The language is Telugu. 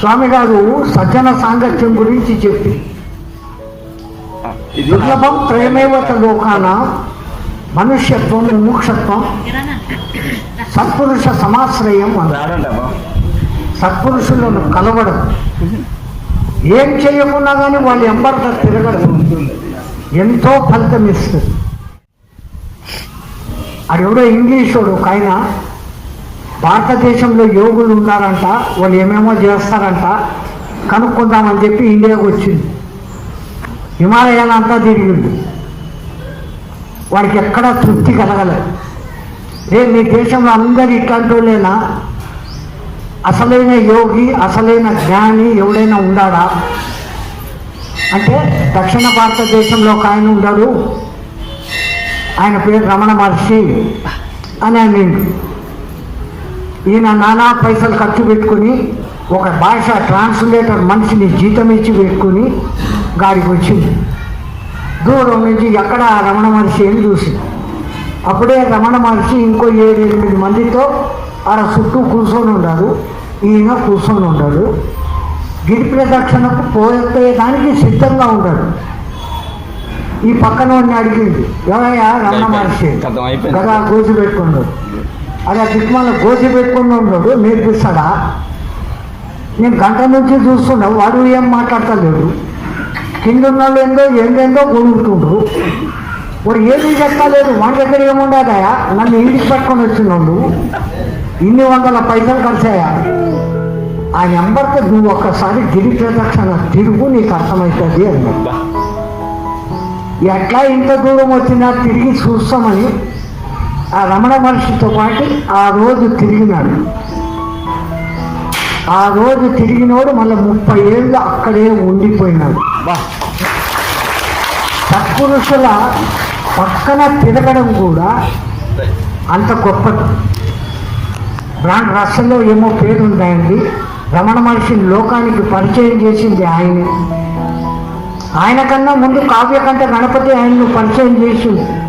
స్వామి గారు సజ్జన సాంగత్యం గురించి చెప్పి. ఇది దుర్లభం ప్రేమేవత లోకాన మనుష్యత్వం ముముక్షత్వం సత్పురుష సమాశ్రయం సత్పురుషులను కలవడం. ఏం చేయకున్నా కానీ వాళ్ళు ఎంబడత తిరగడం. ఎంతో ఫలితం ఇస్తుంది అది ఎవడో ఇంగ్లీషోడు ఒక ఆయన భారతదేశంలో యోగులు ఉన్నారంట వాళ్ళు ఏమేమో చేస్తారంట కనుక్కుందామని చెప్పి ఇండియాకు వచ్చింది. హిమాలయాలు అంతా తిరిగింది. వాడికి ఎక్కడా తృప్తి కలగలేదు. రేపు మీ దేశంలో అందరు ఇట్లాంటోళ్ళేనా అసలైన యోగి అసలైన జ్ఞాని ఎవడైనా ఉండాడా? అంటే దక్షిణ భారతదేశంలో ఒక ఆయన ఉన్నాడు ఆయన పేరు రమణ మహర్షి అని ఆయన ఈయన నానా పైసలు ఖర్చు పెట్టుకుని ఒక భాష ట్రాన్స్లేటర్ మనిషిని జీతం ఇచ్చి పెట్టుకుని గాడికి వచ్చింది. దూరం నుంచి ఎక్కడ రమణ మహర్షి అని చూసి అప్పుడే రమణ మహర్షి ఇంకో ఏడు ఎనిమిది మందితో ఆడ చుట్టూ కూర్చొని ఉన్నాడు. ఈయన కూర్చొని ఉన్నాడు. గిరి ప్రదక్షిణకు పోయేదానికి సిద్ధంగా ఉన్నాడు. ఈ పక్కన వాడిని అడిగింది ఎవరయ్యా రమణ మహర్షి. కదా గోసి అదే దిక్మాల గోసి పెట్టుకుని ఉన్నాడు నేర్పిస్తాడా నేను గంట నుంచి చూస్తున్నా వాడు ఏం మాట్లాడతలేడు. కింద ఉన్న వాళ్ళు ఏందో ఏందేందో కొనుక్కుంటారు వాడు ఏమీ చెప్పలేదు వాడి దగ్గర ఏముండదాయా నన్ను ఇంటికి పట్టుకొని వచ్చినాడు ఇన్ని వందల పైసలు ఖర్చయ్యా ఆ నెంబర్కి నువ్వు ఒక్కసారి గిరి ప్రదక్షిణ తిరుగు నీకు అర్థమవుతుంది అన్నాడు. ఎట్లా ఇంత దూరం వచ్చినా తిరిగి చూస్తామని ఆ రమణ మహర్షితో పాటు ఆ రోజు తిరిగినాడు. ఆ రోజు తిరిగినోడు మళ్ళీ ముప్పై ఏళ్ళు అక్కడే ఉండిపోయినాడు. సత్పురుషుల పక్కన తిరగడం కూడా అంత గొప్పది. బ్రాండ్ రస్సల్లో ఏమో పేరు ఉంటాయండి రమణ మహర్షిని లోకానికి పరిచయం చేసింది ఆయనే. ఆయన కన్నా ముందు కావ్యకంఠ గణపతి ఆయన్ను పరిచయం చేసింది.